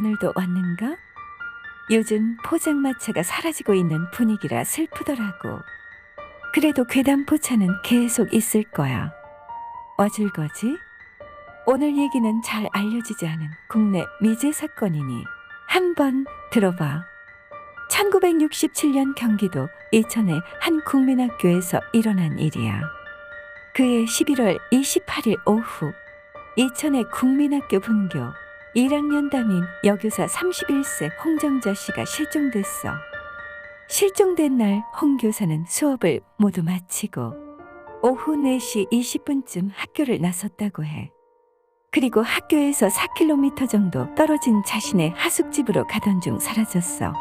오늘도 왔는가? 요즘 포장마차가 사라지고 있는 분위기라 슬프더라고. 그래도 괴담포차는 계속 있을 거야. 어질 거지? 오늘 얘기는 잘 알려지지 않은 국내 미제 사건이니 한번 들어봐. 1967년 경기도 이천의 한 국민학교에서 일어난 일이야. 그해 11월 28일 오후 이천의 국민학교 분교 1학년 담임 여교사 31세 홍정자 씨가 실종됐어. 실종된 날 홍 교사는 수업을 모두 마치고 오후 4시 20분쯤 학교를 나섰다고 해. 그리고 학교에서 4km 정도 떨어진 자신의 하숙집으로 가던 중 사라졌어.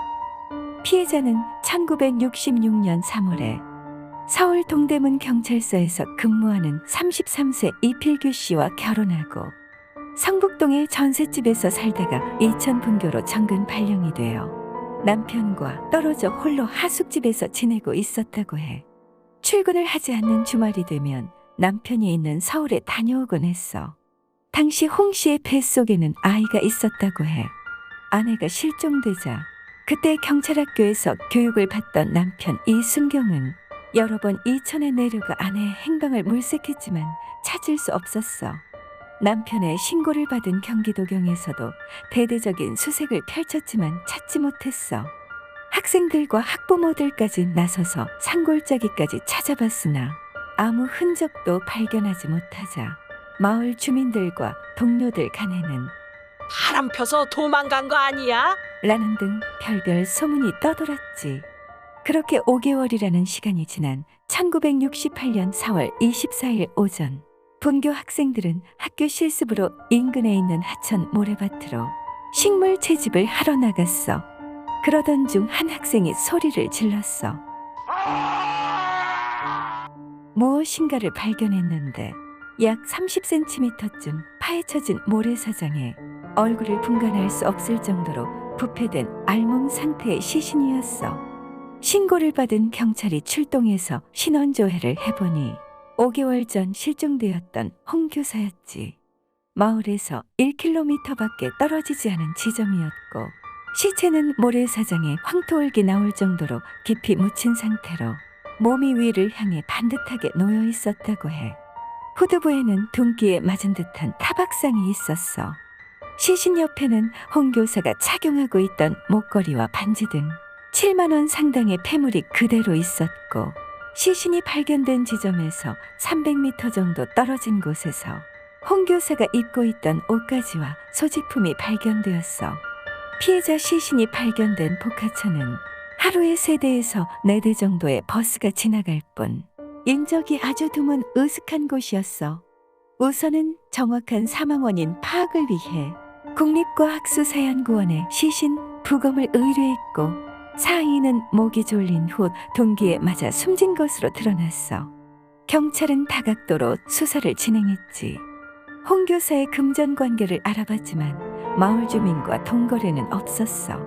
피해자는 1966년 3월에 서울 동대문 경찰서에서 근무하는 33세 이필규 씨와 결혼하고 성북동의 전셋집에서 살다가 이천 분교로 정근 발령이 되어 남편과 떨어져 홀로 하숙집에서 지내고 있었다고 해. 출근을 하지 않는 주말이 되면 남편이 있는 서울에 다녀오곤 했어. 당시 홍 씨의 뱃속에는 아이가 있었다고 해. 아내가 실종되자 그때 경찰학교에서 교육을 받던 남편 이순경은 여러 번 이천에 내려가 아내의 행방을 물색했지만 찾을 수 없었어. 남편의 신고를 받은 경기도경에서도 대대적인 수색을 펼쳤지만 찾지 못했어. 학생들과 학부모들까지 나서서 산골짜기까지 찾아봤으나 아무 흔적도 발견하지 못하자 마을 주민들과 동료들 간에는 바람 펴서 도망간 거 아니야? 라는 등 별별 소문이 떠돌았지. 그렇게 5개월이라는 시간이 지난 1968년 4월 24일 오전, 분교 학생들은 학교 실습으로 인근에 있는 하천 모래밭으로 식물 채집을 하러 나갔어. 그러던 중 한 학생이 소리를 질렀어. 무엇인가를 발견했는데 약 30cm쯤 파헤쳐진 모래사장에 얼굴을 분간할 수 없을 정도로 부패된 알몸 상태의 시신이었어. 신고를 받은 경찰이 출동해서 신원조회를 해보니 5개월 전 실종되었던 홍 교사였지. 마을에서 1km밖에 떨어지지 않은 지점이었고 시체는 모래사장에 황토올기 나올 정도로 깊이 묻힌 상태로 몸이 위를 향해 반듯하게 놓여 있었다고 해. 후두부에는 둥기에 맞은 듯한 타박상이 있었어. 시신 옆에는 홍 교사가 착용하고 있던 목걸이와 반지 등 7만 원 상당의 폐물이 그대로 있었고 시신이 발견된 지점에서 300m 정도 떨어진 곳에서 홍 교사가 입고 있던 옷가지와 소지품이 발견되었어. 피해자 시신이 발견된 복화천은 하루에 세대에서 네 대 정도의 버스가 지나갈 뿐 인적이 아주 드문 으슥한 곳이었어. 우선은 정확한 사망 원인 파악을 위해 국립과학수사연구원에 시신 부검을 의뢰했고 사인은 목이 졸린 후 동기에 맞아 숨진 것으로 드러났어. 경찰은 다각도로 수사를 진행했지. 홍 교사의 금전 관계를 알아봤지만 마을 주민과 동거래는 없었어.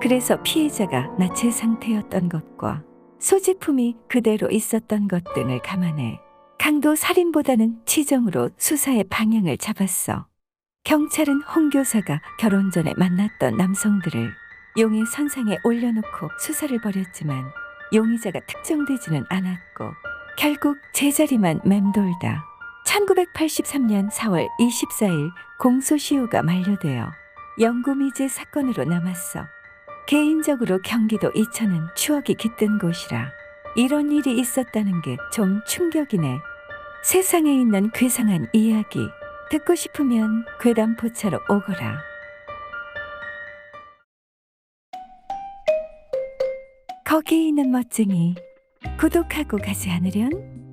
그래서 피해자가 나체 상태였던 것과 소지품이 그대로 있었던 것 등을 감안해 강도 살인보다는 치정으로 수사의 방향을 잡았어. 경찰은 홍 교사가 결혼 전에 만났던 남성들을 용의 선상에 올려놓고 수사를 벌였지만 용의자가 특정되지는 않았고 결국 제자리만 맴돌다 1983년 4월 24일 공소시효가 만료되어 영구미제 사건으로 남았어. 개인적으로 경기도 이천은 추억이 깃든 곳이라 이런 일이 있었다는 게 좀 충격이네. 세상에 있는 괴상한 이야기 듣고 싶으면 괴담포차로 오거라. 거기 있는 멋쟁이 구독하고 가지 않으련?